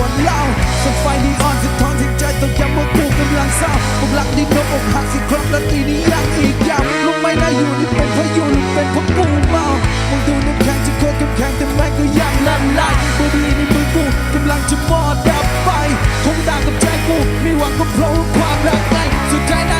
วดเล่าส่งไฟนีออนสะท้อนถึงใจต้องย้ำว่ากูกำลังเศร้าผมรักดินนบอกหักสิครับและตีนี้ยากอีกยาวลูกไม่น่าอยู่นี่เป็นเพราะอยู่รือเป็นเพราะกูเมามึงดูน้ำแข็งจะโคตรเข้แข็งแต่แม่ก็ยังละลายบุหรี่ในมือกูกำลังจะมอดดับไปคงต่างกับใจกูไม่หวังก็เพราะความรักไงสุดท้ายนาย